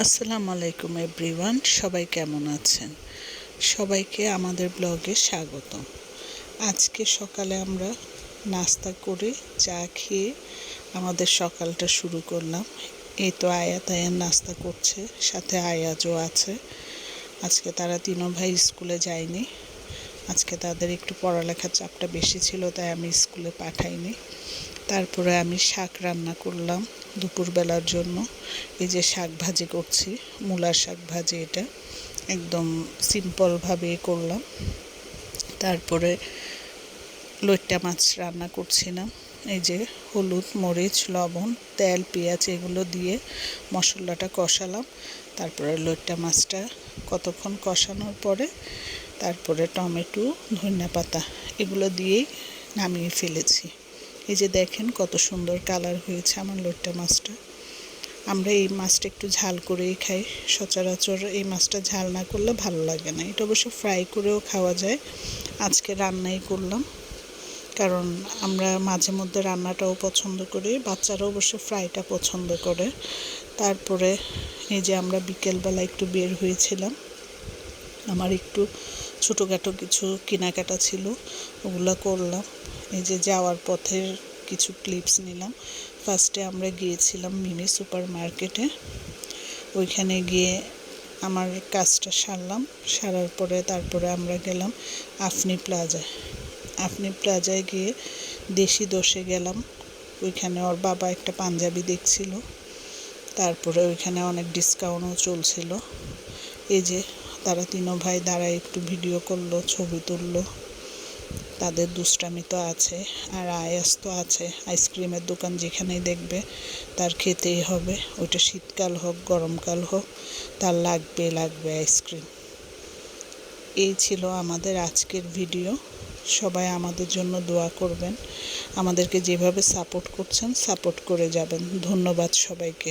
আসসালামু আলাইকুম এভরিওয়ান, সবাই কেমন আছেন? সবাইকে আমাদের ব্লগে স্বাগত আজকে সকালে আমরা নাস্তা করে চা খেয়ে আমাদের সকালটা শুরু করলাম। এই তো আয়াত আয়ান নাস্তা করছে, সাথে আয়াজও আছে। আজকে তারা তিনও ভাই স্কুলে যায়নি। আজকে তাদের একটু পড়ালেখার চাপটা বেশি ছিল, তাই আমি স্কুলে পাঠাইনি। তারপরে আমি শাক রান্না করলাম। দুপুরবেলার জন্য। এই যে শাক ভাজি করছি, মূলার শাক ভাজি এটা। একদম সিম্পলভাবে করলাম। তারপরে লইট্টা মাছ রান্না করছি না। এই যে হলুদ, মরিচ, লবণ, তেল, পেঁয়াজ এগুলো দিয়ে মশলাটা কষালাম। তারপরে লইট্টা মাছটা কতক্ষণ কষানোর পরে তারপরে টমেটো, ধনিয়া পাতা এগুলো দিয়েই নামিয়ে ফেলেছি। এই যে দেখেন কত সুন্দর কালার হয়েছে আমার লোট্টা মাছটা। আমরা এই মাছটা একটু ঝাল করেই খাই, সচরাচর এই মাছটা ঝাল না করলে ভালো লাগে না। এটা অবশ্য ফ্রাই করেও খাওয়া যায়। আজকে রান্নাই করলাম, কারণ আমরা মাঝে মধ্যে রান্নাটাও পছন্দ করি, বাচ্চারাও অবশ্য ফ্রাইটা পছন্দ করে। তারপরে এই যে আমরা বিকেলবেলা একটু বের হয়েছিলাম, আমার একটু ছোটোখাটো কিছু কেনাকাটা ছিল, ওগুলো করলাম। এই যে যাওয়ার পথের কিছু ক্লিপস নিলাম। ফার্স্টে আমরা গিয়েছিলাম মিনি সুপার মার্কেটে ওইখানে গিয়ে আমার কাজটা সারলাম। সারার পরে তারপরে আমরা গেলাম আফনি প্লাজায় আফনি প্লাজায় গিয়ে দেশি দোষে গেলাম। ওইখানে ওর বাবা একটা পাঞ্জাবি দেখছিল। তারপরে ওইখানে অনেক ডিসকাউন্টও চলছিল। এই যে তারা তিনও ভাই দাঁড়ায় একটু ভিডিও করল, ছবি তুললো। তাদের দুষ্টামি তো আছে আর আয়াস তো আছে। আইসক্রিমের দোকান যেখানেই দেখবে তার খেতেই হবে। ওইটা শীতকাল হোক, গরমকাল হোক, তার লাগবে লাগবে আইসক্রিম। এই ছিল আমাদের আজকের ভিডিও। সবাই আমাদের জন্য দোয়া করবেন। আমাদেরকে যেভাবে সাপোর্ট করছেন, সাপোর্ট করে যাবেন। ধন্যবাদ সবাইকে।